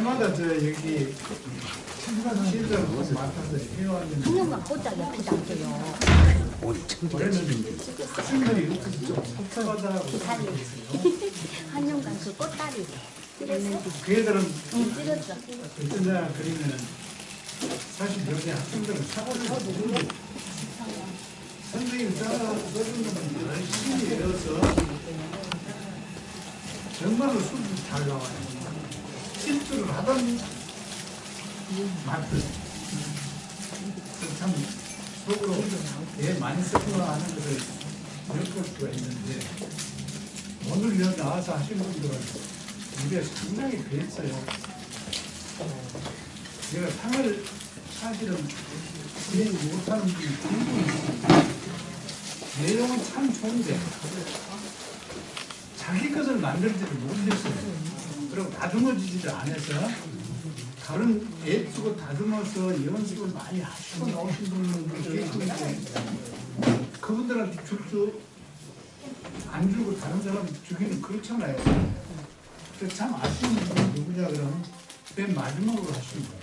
해마다 저 여기 시설 꼭 맡아서 해왔는데 한영과 꽃장 옆에 담겨요. 올해는 학생들이 없어서 좀 섭섭하다고 한영과 그 꽃다리. 그래서 그 애들은 찌르죠. 어떤 자 그리면은 사실 여기 학생들은 사고를 모르고 선생님 따라 써준 거는 열심히 외워서 정말로 수준 잘 나와요. 실수를 하던 맞듯 참 속으로 애 많이 썼구나 하는 것을 느낄 수가 있는데 오늘 여기 나와서 하신 분들은 우리가 상당히 배했어요. 제가 상을 사실은 진행 못하는 분이 분명히 있어요. 내용은 참 좋은데 자기 것을 만들지를 못했어요. 그리고 다듬어지지를 않아서 다른 애 쓰고 다듬어서 연습을 많이 하시고 나오신 계시는데 그분들한테 줄 수 안 주고 다른 사람 주기는 그렇잖아요. 참 아쉬운 분이 누구냐 그러면 맨 마지막으로 하시는 거예요.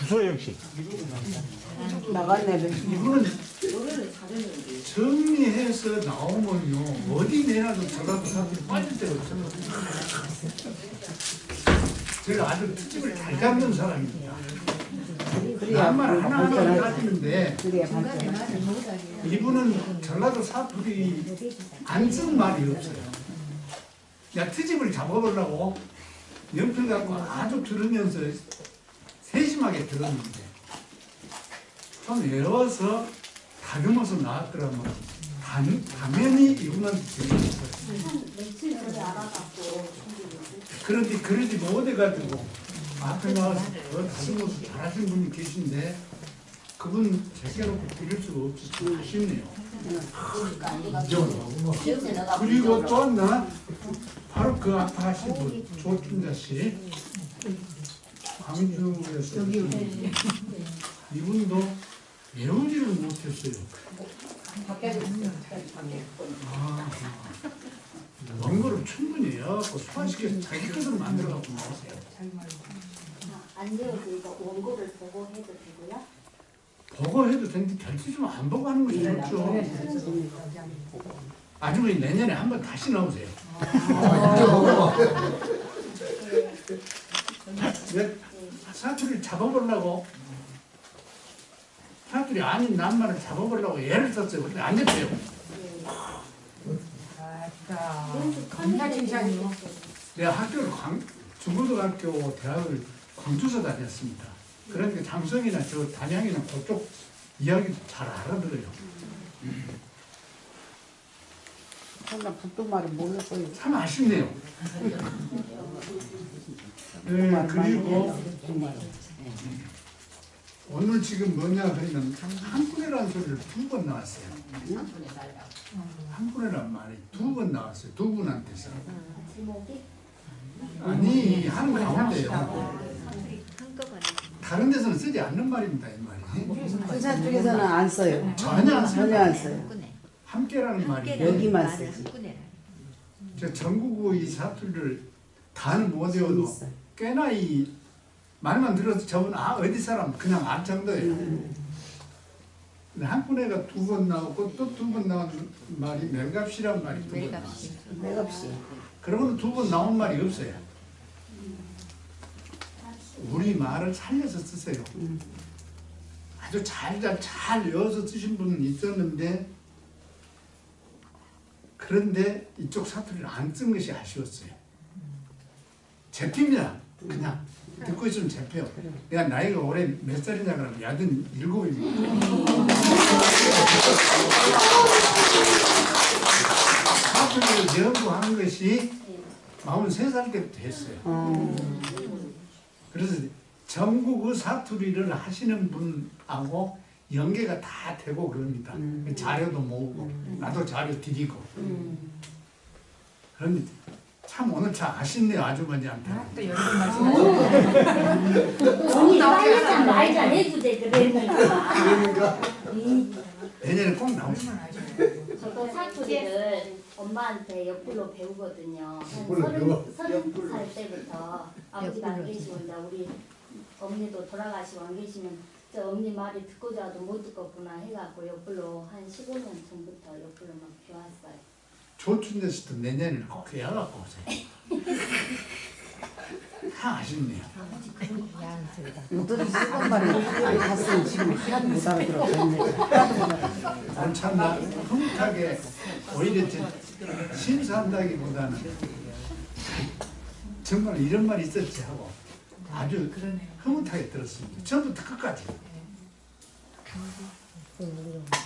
주소영 씨. 나갔네. 이분은 정리해서 나오면요 어디 내놔도 저라도 사람들이 빠질 데가 없어요. 제가 아주 특집을 잘 잡는 사람입니다. 낭만 하나하나 발전하지. 이분은 전라도 사투리 안 쓴 말이 없어요. 야 트집을 잡아보려고 연필 갖고 아주 들으면서 세심하게 들었는데 좀 외워서 다듬어서 나왔더라면 단, 당연히 이분한테 들렸어요. 그런데 그러지 못해가지고 앞에 나와서 더 다듬어서 잘하신 분이 계신데 그분 제껴놓고 드릴 수가 없어서 아쉽네요. 그리고 또 하나 바로 그 앞에 하신 분 조춘자 씨 광주에서 이분도 외우지를 못했어요. 아, 원고를 충분히 해갖고 소화시켜서 자기 것으로 만들어갖고 나오세요. 안 되어서 이거 원고를 보고 해도 되고요. 보고 해도 되는데 결제좀 안 보고 하는 것이 좋죠. 아주머니 내년에 한번 다시 나오세요. 왜 사투리를 잡아보려고 사투리 아닌 낱말을 잡아보려고 애를 썼어요. 근데 안 됐어요. 겁나 진짜요. 내가 학교를 광, 중고등학교 대학을 광주서 다녔습니다. 그러니까 장성이나 저 단양이나 그쪽 이야기도 잘 알아들어요. 나 북도 말을 몰랐어요. 참 아쉽네요. 네, 그리고 오늘 지금 뭐냐 그러면 한푼이라는 소리를 두 번 나왔어요. 한푼이라는 말이 두 번 나왔어요. 두 분한테서. 아니 한 가운데요. 다른 데서는 쓰지 않는 말입니다. 이 말이. 회사 쪽에서는 안 써요. 전혀 안 전혀 써요. 안 써요. 함께라는 말이 여기만 쓰지. 저 전국의 이 사투리를 다는 못 외워도. 꽤나 이 말만 들어서 저분 아 어디 사람 그냥 알 정도예요. 근데 한 분에가 두 번 나오고 또 두 번 나온 말이 멜갑시란 말이 두 번 나왔어요. 맥없이. 그러면 두번 나온 말이 없어요. 우리 말을 살려서 쓰세요. 아주 잘잘 잘 외워서 쓰신 분은 있었는데 그런데 이쪽 사투리를 안 쓴 것이 아쉬웠어요. 잡힙니다. 그냥 듣고 있으면 잡혀요. 내가 나이가 올해 몇 살이냐 그러면 야든 일곱입니다. 사투리를 연구한 것이 43살 때부터 했어요. 어, 그래서 전국의 사투리를 하시는 분하고 연계가 다 되고 그럽니다. 자료도 모으고 나도 자료 드리고. 그런데 참 오늘 참 아쉽네요 아주머니한테. 언니 빨리 좀말잘 해주대 그러니까. 내년에 꼭 나오시면 저도 사투리를 엄마한테 옆불로 배우거든요. 한? 서른 서른 살 때부터 아버지가 안 계시고 이제 우리 어머니도 돌아가시고 안 계시면 저 어머니 말이 듣고자도 못 듣겠구나 해갖고 옆불로 한 15년 전부터 옆불로 막 배웠어요. 조춘대씨도 내년에 꼭 해야갖고 오세요. 다 아쉽네요. 이들이 쓰던 말이 갔으면 지금 하나도 못 알아들었어. 난 참나 흐뭇하게 오히려 저 심사한다기보다는 정말 이런 말이 있었지 하고 아주 흐뭇하게 들었습니다. 처음부터 끝까지.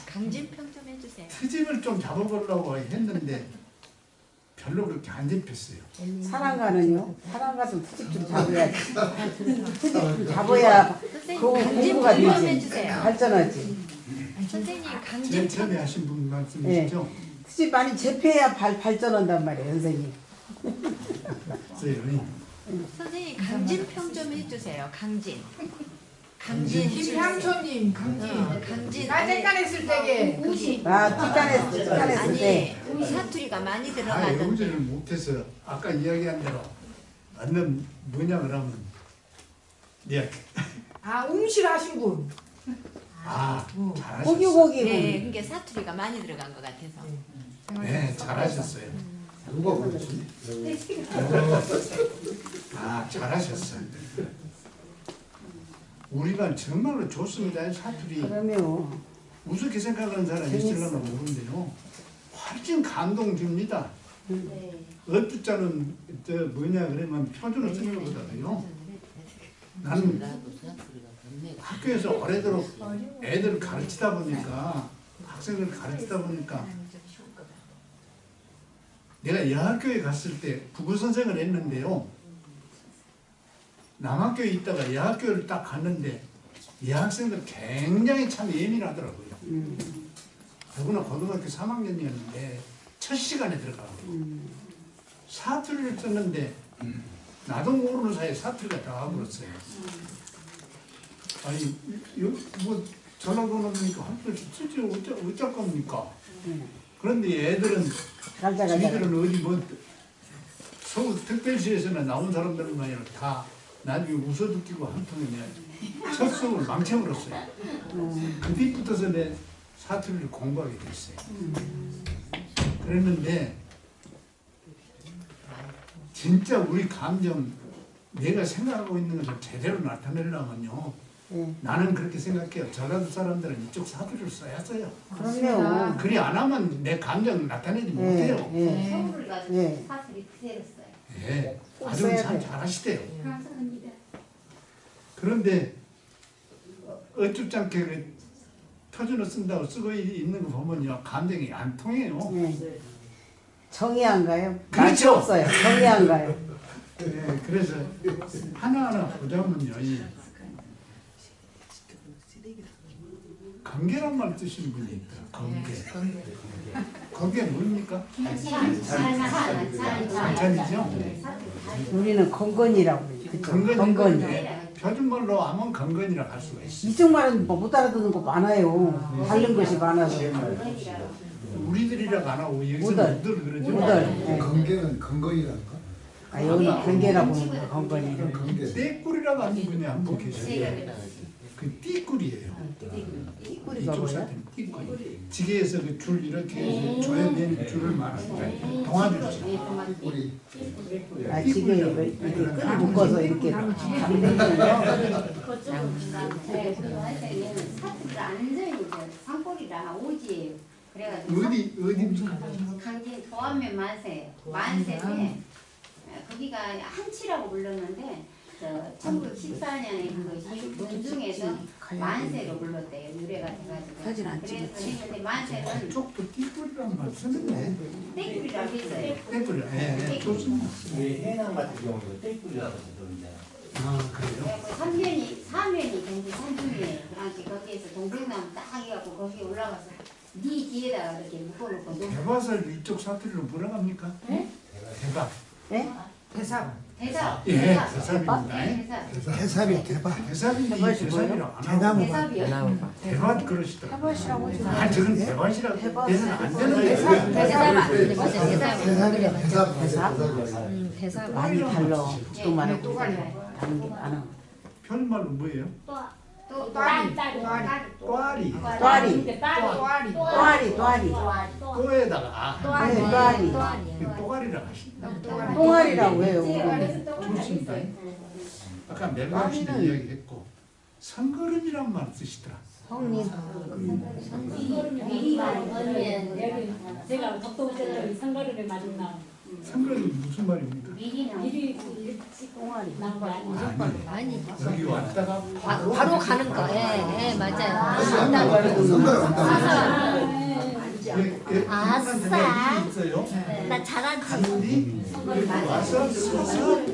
강진평 좀 해주세요. 트집을 좀 잡아보려고 했는데 별로 그렇게 안 잡혔어요. 사랑가는요? 사랑가도 트집 좀 잡아야지. 트집 좀 잡아야 선생님 그거 공부가 강진평 좀 되지. 해주세요. 발전하지. 선생님 제일 강진평 처음에 하신 분 말씀이시죠? 트집 많이 접해야 발, 발전한단 말이에요, 선생님. 그래요. 선생님 강진평 좀 해주세요. 강진. 강진. 김향초님 강진 어, 강진. 나 잠깐 했을 때게 그게 아, 뒷간에, 뒷간했을 때. 아니 사투리가 많이 다 들어가던데. 외우지를 못해서 아까 이야기한 대로 얻는 뭐냐 그러면 네, 아 웅실하신 분아 고기, 잘하셨어요. 고기, 네, 고기. 그게 사투리가 많이 들어간 것 같아서. 네 잘하셨어요. 누가 그러지? 아 잘하셨어요. 우리가 정말로 좋습니다. 사투리 그러면 우습게 생각하는 사람이 있을려나 모르는데요. 훨씬 감동 줍니다. 네. 어뜻자는 저 뭐냐 그러면 표준어 쓰는 것보다도요. 나는 학교에서 오래도록 애들을 가르치다 보니까 학생들을 가르치다 보니까 내가 여학교에 갔을 때 국어 선생을 했는데요. 남학교에 있다가 여학교를 딱 갔는데 여학생들 굉장히 참 예민하더라고요. 음, 더구나 고등학교 3학년이었는데 첫 시간에 들어가고 사투리를 썼는데 나도 모르는 사이에 사투리가 다 와버렸어요. 아니 요- 뭐 전화번호 보니까 한글 쓰지 어쩌, 어쩔 겁니까? 음. 그런데 애들은 저희들은 어디 뭐 서울 특별시에서는 나온 사람들만 아니라 다 나중에 웃어도 끼고 한 통에 수업을 망쳐버렸어요. 그 뒤부터서 내 사투리를 공부하게 됐어요. 그랬는데 진짜 우리 감정 내가 생각하고 있는 것을 제대로 나타내려면요 예. 나는 그렇게 생각해요. 저라도 사람들은 이쪽 사투리를 써야 써요. 그럼요. 그리 안 하면 내 감정 나타내지 못해요. 예, 예. 서울을 가지고 예. 사투리 그대로 써요. 예, 꼭 아주 참 돼. 잘하시대요. 감사합니다. 그런데 어쭙지 않게 그 표준어 쓴다고 쓰고 이- 있는 거 보면요 감정이 안 통해요. 예. 정이 안 가요? 그렇죠. 없어요. 정이 안 가요. 예, 그래서 하나하나 보자면요 이 관계란 말 쓰시는 분이 있더라. 관계. 관계 뭡니까? 반찬이죠. 우리는 건건이라고? 건건인 건건이. 표준말로 하면 건건이라고 할 수가 있어. 이쪽 말은 뭐못 알아듣는 거 많아요. 다른 것이 많아서. 우리들이라고 안 하고 여기서. 우들 그러죠. 우덜. 예. 건개는 건건이라니까? 아, 여기 건개라고 하는 거야, 건건이. 건개. 떼꿀이라고 하는 분이 한분 계세요. 그 띠꿀이에요. 띠꾸리가 이쪽 뭐야? 지게에서 그 줄 이렇게 조여낸 줄을 말하는 동아줄이죠. 우리 아, 지게 이거 이렇게 묶어서 이렇게 잠그는 거. 네, 그리고 하여튼 얘는 사투리가 완전히 이제 산골이라 오지예요. 그래가지고 어디 어디? 강진 도안면 만세. 어, 거기가 한치라고 불렀는데 저 1914년에 그 문중에서 만세로 불렀대요 유래가 돼가지고 사진 안 그래서 찍었지? 했는데 만세는 쪽도 띠꿀이라는 말 쓰는데 땡굴이라고 했어요 떼꿀이 예, 예, 해남 같은 경우는 떼꿀이라고 쓰던데 아 그래요? 그래갖고 삼면이 사면이 경주 산중이에요 그 당시 거기에서 동백나무 딱 해갖고 거기 올라가서 네 뒤에다가 이렇게 묶어놓고 놓 대밭을 이쪽 사투리로 뭐라 합니까? 네? 대밭. 예? 대사 대사. 예, 대사. 대삽입니다. 네, 대사. 해삼이 대박. 대삽인데 이 대밭이 뭐예요? 대삽이라고 안 하고 대나무가 대사비요. 대밭 그러시더라고요. 해보시라고 좀. 아, 저건 대밭이라고 해서는 안 되는데. 대사가 안 돼. 맞아, 대사. 해삼이야 해삼. 해삼? 음, 대사. 많이 달라. 또 말하고. 또가리. 다른 게안 하고. 편말로 뭐예요? 또, 또, 또아리. 또아리. 또아리. 또아리. 또아리, 또아리. 또에다가 아, 네, 또아리. 또가리라고 하신다. 똥아리라고 해요. 좋습니다. 아까 멜감씨도 이야기했고 선거름이란 말 쓰시더라. 말하면 여기 제가 덕동생을 선거를 만나 선 거름이 무슨 말입니까? 아니에요? 아니, 아니. 여기 왔다가 바로, 바로 가는 거. 예, 예, 맞아요. 예, 예, 아싸. 있어요. 나 잘하지. 와서 서서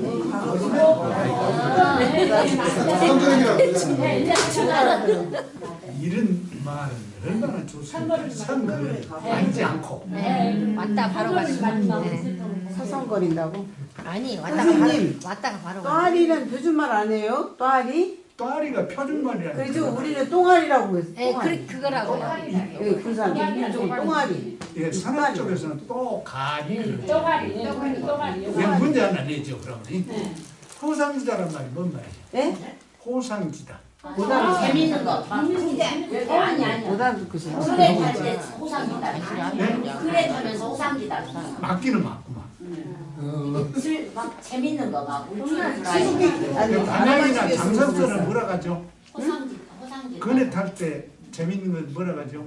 선거이라고 이런 말은 얼마나 좋습니까? 선거를 앉지 않고 네. 왔다 바로 거. 네. 음. 서성거린다고? 아니, 왔다가 바로, 선생님. 왔다가 바로 가는 또아리는 표준말 아니에요? 또아리? 또아리가 표준말이라는 그래서 우리는 똥아리라고 했어. 예, 똥아리. 그, 그거라고요. 예, 군산 민족 똥아리. 예, 산업 쪽에서는 또 가리 그러죠. 또가리 또가리 또가리 예, 문제 하나 내죠 그러면 호상지다란 말이 뭔 말이에요? 예? 호상지다 보다 재밌는 거. 아니 아니. 보다 듣고 싶어. 그래 할때 호상기다. 그래 주면서 호상기다. 맞기는 맞구만 막 재밌는 거 막. 반항이나 장선서는 뭐라 하죠? 호상기다. 호상기다. 그네 탈 때 재밌는 건 뭐라 하죠?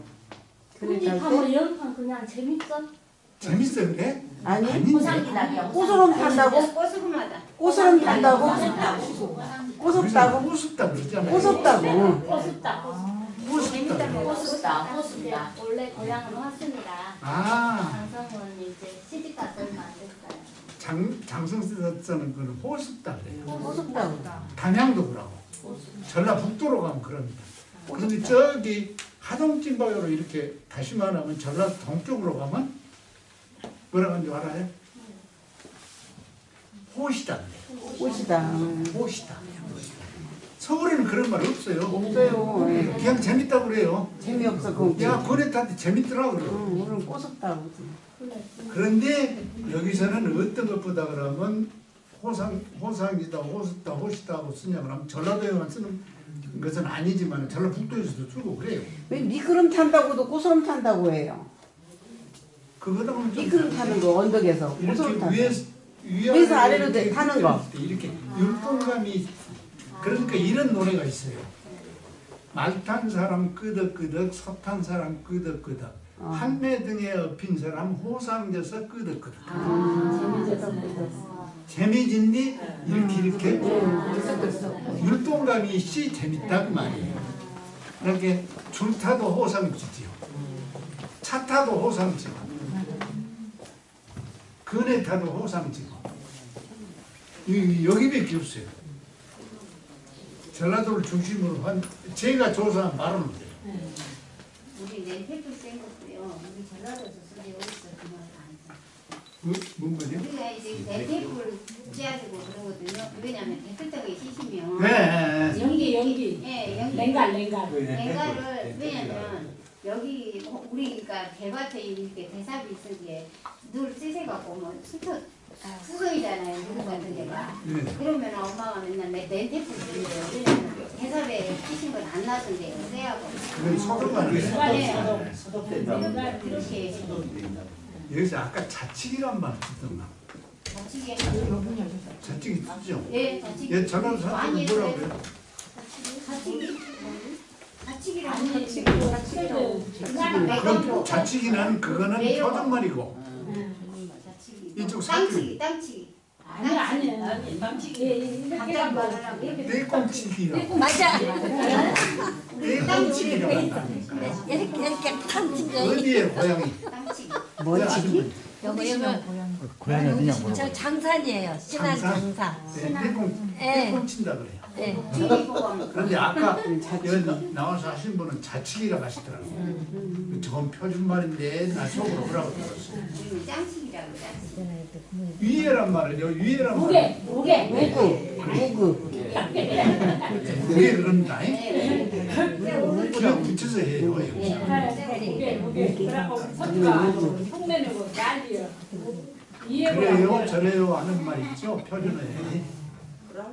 그래 잘 때? 연판 그냥 재밌어. 재밌었는데? 아니, 아닌데 호상기다. 꼬스럼 탄다고? 꼬스름하다. 꼬스럼 탄다고? 꼬섭다고? 꼬습다 그러잖아요 꼬섭다고. 꼬습다. 꼬습다 꼬습다. 꼬습다. 원래 고향은 왔습니다. 아 장성은 이제 시집가서 얼마 안 됐어요. 장, 장성서는 그는 호습다 그래요 꼬섭다고. 단양도 그러고 전라북도로 가면 그럽니다 그런데 저기 하동진방으로 이렇게 다시만 하면 전라도 동쪽으로 가면 뭐라 하는지 알아요? 호시다 그래요 꽃이다. 호시다 서울에는 그런 말 없어요 없어요. 예. 그냥 재밌다 그래요 재미없어, 그거. 야 고래한테 재밌더라 그래요 응, 우리는 꼬섭다고. 그런데 여기서는 어떤 것보다 그러면 호상 호상이다 호스다 호시다 하고 쓰냐 그러면 전라도에만 쓰는 것은 아니지만 전라북도에서도 쓰고 그래요. 왜 미끄럼 탄다고도 꼬스럼 탄다고 해요? 그거는 좀 미끄럼 타는 거, 언덕에서. 이렇게 타는 위에 거. 위아래로 위에서 아래로 이렇게 타는 거. 때 이렇게 율동감이 그러니까 이런 노래가 있어요. 말 탄 사람 끄덕끄덕 소탄 사람 끄덕끄덕 어. 한매 등에 업힌 사람 호상져서 끄덕끄덕 아, 재미진디 이렇게 이렇게 네. 율동감이 있이 재밌다 그 말이에요. 이렇게 줄 타도 호상지지요. 차 타도 호상지고 그네 타도 호상지고 이- 여기밖에 없어요. 전라도를 중심으로 한 제가 조사한 바로는 돼요. 우리 렌테프 센 것도요. 우리 전라도에서 쓰기 그말. 뭐, 뭔 거죠? 우리가 이제 렌테프를 째가지고 그러거든요. 왜냐면 대표적이 시시면 네, 네, 네. 연기 연기 예 연기 랭갈 랭갈 랭가를 왜냐면 여기 우리가 대밭에 이렇게 대삽이 있으기에 늘 찌세갖고 뭐 수터 수성이잖아요 누구 같은 데가 네. 그러면 엄마가 맨날 내 쓰는데요 왜냐면 대삽에 끼신 건안 나던데요 쎄하고 그건 해요. 네. 소독된다. 그렇게 여기서 아까 자칙이란 말 쓰던가. 자치기 자칙이 쓰죠? 예 자치기 얘 전라도 사람들은 뭐라고요? 자치기 자치기를 아니 하는 지금 자체도 그럼 자칙이는 그거는 표준말이고. 자치기. 이쪽 땅치기 땅치기. 아니 아니 아니 남치기. 이렇게 당장 하고 말을 하고 이렇게 떼꽁치기라고 맞아. 떼꽁치기라고 한다니까. 이렇게, 이렇게 탕친 거. 어디에 고양이? 땅치기. 뭐지? 여기는 고양이 어디냐 물어봐. 저 장산이에요. 신안 장산? 장산. 네, 태공 예. 태공 친다 그래 요. 예. 그런데 아까 여기 나와서 하신 분은 자칙이라고 하시더라고요. 저건 표준말인데 나 속으로 뭐라고 들었어요. 짱식이라고 그래. 위에란 말을 여기 위에란 말을 무게 무게 무구 위에 그런다. 그냥 붙여서 해요. 여기서. 무게 무게 선가 흉내내고 난리야 이해가 그래요 저래요 하는 말 있죠 표준어에.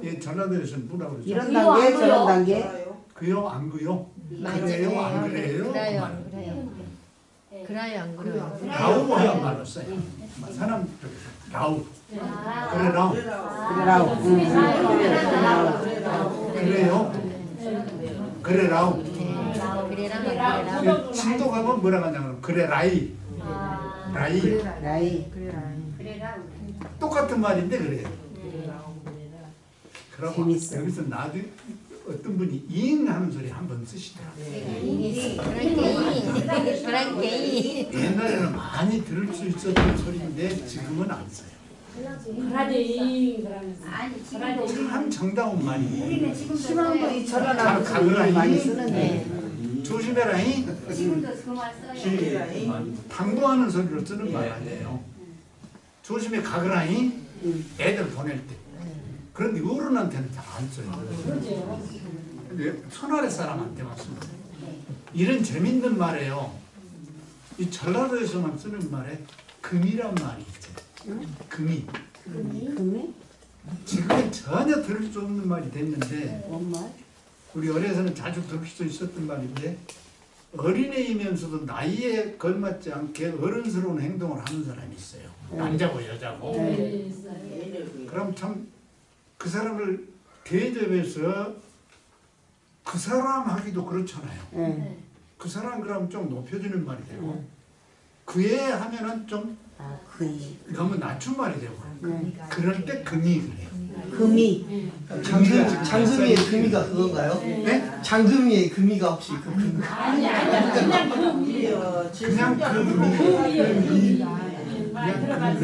예, 전라도에서는 뭐라고 그러죠? 이런 그거 단계 안 저런 보여? 단계 그요 안 그요? 맞아요. 그래요 안 그래요? 그래요. 말. 그래요. 그래요 안 그래요. 라우 하는 말을 써요. 사람 쪽에서 라우 아, 그래 라우 그래라고 응. 그래요 그래 라우 그래랑 그래랑. 신도 가면 뭐라고 하냐면 그래 라이 아, 라이 라이 그래라. 똑같은 말인데 그래요. 그러고 재밌어. 여기서 나도 어떤 분이 잉 하는 소리 한 번 쓰시더라고요. 브랑케이. 옛날에는 많이 들을 수 있었던 소리인데 지금은 안 써요. 그라지 그러면서 아니 지금도 참 정다운 말이에요. 우리는 지금도 저런 잘 하는 소리 가거라, 많이 이. 쓰는데 조심해라잉. 지금도 그말 써요. 당부하는 소리로 쓰는 말 아니에요. 조심해 가거라잉. 애들 보낼 때. 그런데 어른한테는 잘 안 써요. 근데 손아래 사람한테만 씁니다. 이런 재밌는 말이에요. 이 전라도에서만 쓰는 말에 금이란 말이 있어요. 금이. 금이 지금은 전혀 들을 수 없는 말이 됐는데? 우리 어려서는 자주 들을 수 있었던 말인데 어린애이면서도 나이에 걸맞지 않게 어른스러운 행동을 하는 사람이 있어요. 남자고 여자고. 네. 그럼 참 그 사람을 대접해서 그 사람 하기도 그렇잖아요. 예. 그 사람 그럼 좀 높여주는 말이 되고 그애 하면은 좀아 그이 너무 낮춘 말이 되고 네. 그럴 때 금이 그래요. 금이 장금, 장금이의 금이가 그건가요? 네? 장금이의 금이가 혹시 그 금? 아니 아니 그냥 그 그냥 금이 말 들어가지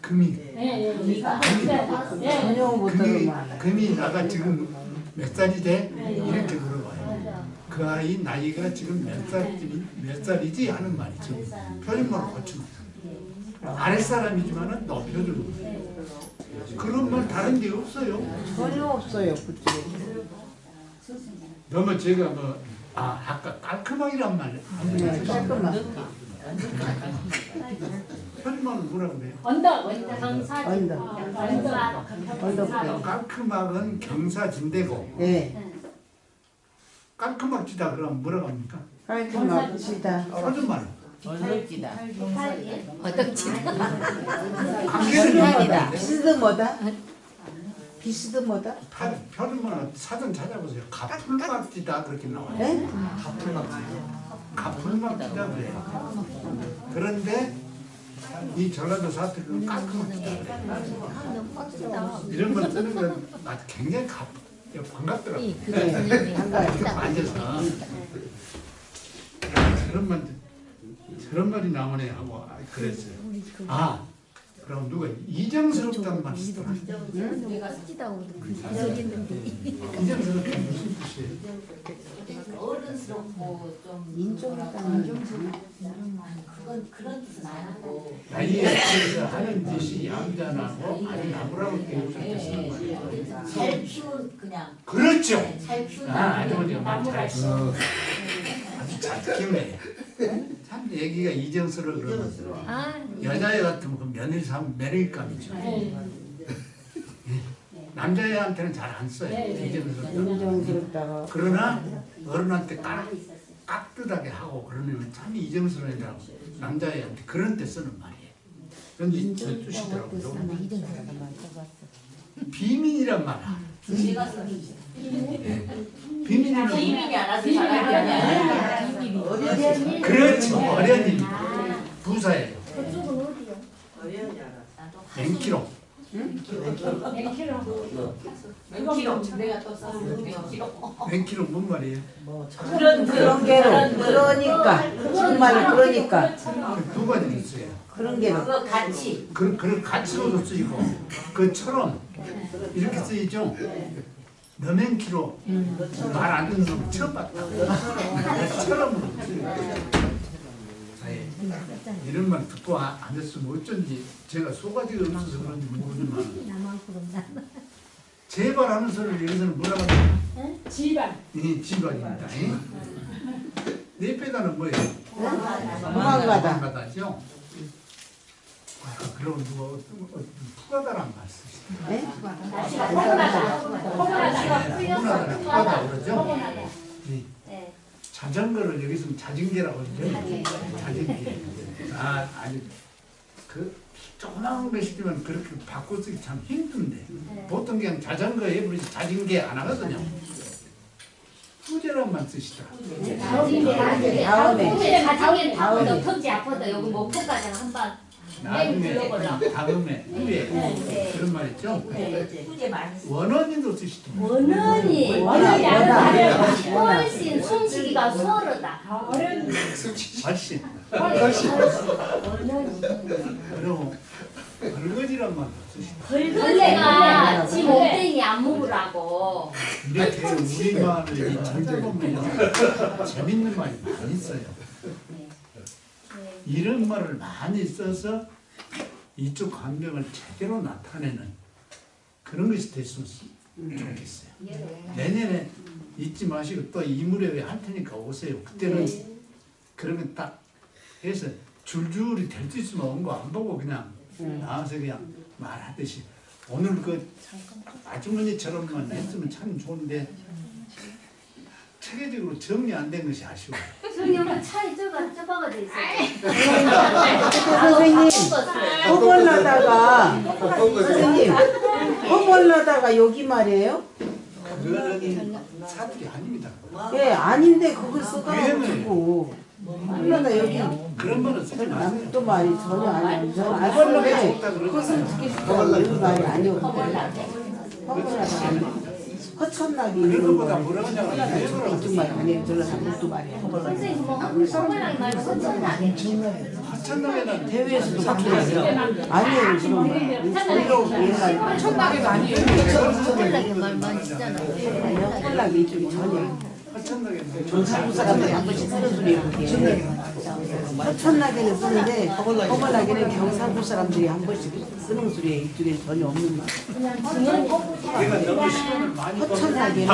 금이 가 예. 금이 예. 전혀 못 들은 금이 말 금이 나가 지금 몇 살이 돼? 이렇게 물어봐요. 그 아이 나이가 지금 몇 살이지 몇 살이지 하는 말이죠. 표준말을 고치면 아랫사람이지만은 높여주는 거예요. 그런 말 다른 게 없어요. 전혀 없어요 그쪽에 너무 제가 뭐, 아, 아까 깔끔하기란 말, 네, 깔끔하 고 표준말은 뭐라 그래요? 언덕 강사 언덕 언덕 언덕 깔끔하건 경사진대고, 예 깔끔합지다 그러면 뭐라고 합니까? 깔끔합시다 표준말. 어덕지. 관계는 비슷하다 있는데, 비스듬하다 비스듬하다 표- 표준말은 사전 찾아보세요. 가풀막지다 그렇게 나와요. 예? 가풀막지다 그래요. 그런데 이 전라도 사투리는 깔끔합지다 그래요. 이런 걸 쓰는 건 나도 굉장히 가, 반갑더라고요. 이 그게 이렇게 앉아서 저런 말 저런 말이 나오네 하고 아, 그랬어요. 아 그럼 누가 이정스럽다는 말 쓰더라. 내가 쓰지도 그 소리 있는데. 이정스럽다 무슨 뜻이에요? 어른스럽고 좀 인종이다는 그건 그런 뜻은 아니고 나이에 따라서 하는 짓이 얌전하고 아주 나무라고 때 쓰는 말이에요. 잘 키운 그냥 그렇죠. 잘 키운 아 아주머니가 말잘 써. 아주 잘 키우네. 참 얘기가 이정스러워 그러면 아, 여자애 같으면 그 며느리 삼 며느리감이죠. 네. 남자애한테는 잘 안 써요. 네. 이정스럽다. 인종스럽다고 그러나 어른한테 깍, 깍듯하게 하고 그러면 참 이정스러워라고 남자애한테 그런 때 쓰는 말이에요. 그런데 저 뜻이더라고요. 이정도가 말. 내가 쓰기 비민이란 비밀이 알아서 게 아니야 그렇죠. 어련히 부사예요. 그쪽은 어디요? 나 도 맹키로. 맹키로 내가 또 썼어 맹키로 뱅키로 뭔 말이에요? 그런 그런 게로 그러니까 정말 그러니까 두 가지 있어요. 그런 게로 그거 같이 그, 그런 가치로도 쓰이고. 그처럼 이렇게 쓰이죠. 너맨키로 말 안 듣는 놈 처음 봤다. 처럼 네. 이런 말 듣고 아- 안 했으면 어쩐지 제가 소가지가 없어서 그런지 모르지만. 제발 하는 소리를 여기서는 뭐라고 하냐 집안. 이 집안입니다. 네 빼다는 뭐예요? 도망가다 도망가다죠. 아, 그럼 누가 어떤 거- 푸가다란 말 쓰시죠. 네? 날씨가 포근하다. 포근하다. 풀려서 푸가다, 푸가다. 그러죠? 포근하다. 네. 네. 자전거를 여기서는 자전게라고 그러죠. 자전게. 아, 아니 그 조그마한 것이지만 그렇게 바꿔 쓰기 참 힘든데 네. 보통 그냥 자전거에 우리 자전게 안 하거든요. 후제란만 쓰시더라. 다음에 다음에. 다음에 가정에 다음에. 타고도 턱지 아파도 여기 목포까지 한번 나중에 불러보려고. 다음에 후에 네. 그런 말 있죠. 후제 많이 쓰 원어민도 쓰시더라고요. 원원이 원원, 원원이 원원. 아는 훨씬 숨쉬기가 수월하다. 훨씬. 원원이. 그리고 벌거지란 말 쓰시더라고요. 벌레가 지 몸뚱이 안 먹으라고. 이렇게 우리 말을 이 정자 보면 재밌는 말이 많이 써요. 네. 이런 말을 많이 써서 이쪽 감정을 제대로 나타내는 그런 것이 됐으면 좋겠어요. 내년에 잊지 마시고 또 이무렵에 할 테니까 오세요. 그때는 그러면 딱 해서 줄줄이 될 수 있으면 온 거 안 보고 그냥 나와서 그냥 말하듯이 오늘 그 아주머니처럼만 했으면 참 좋은데 체계적으로 정리 안 된 것이 아쉬워요. 차에 돼 있어요. 선생님 허벌나다가 선생님 허벌나다가 여기 말이에요? 그거는 사투리 아닙니다. 예 아닌데 그걸 써가지고 허벌나다 여기 그런 말은 쓰지 마세요. 남도 말이 전혀 아니에요 저는 알았는데 그것은 이런 말이 아니었고 허벌나다 허천나기 그런 이런 것보다 거 뭐라 하냐면 내버려 이쪽 말 아니에요 저는 남도 말이에요. 선생님 뭐 허물랑 말고 허천나게. 하천나게는 대회에서도 바뀌었어요. 아니에요 옛날 천나게도 아니에요. 허벌나게 말 많이 쓰잖아. 허벌나기 이쪽이 전혀 하천나게는 전사부 사람들이 한 번씩 쓰는 소리예요. 그게 허천나게는 쓰는데 허벌나게는 경상도 사람들이 한 번씩 쓰는 소리예요 이쪽에 전혀 없는 말 허천나게는.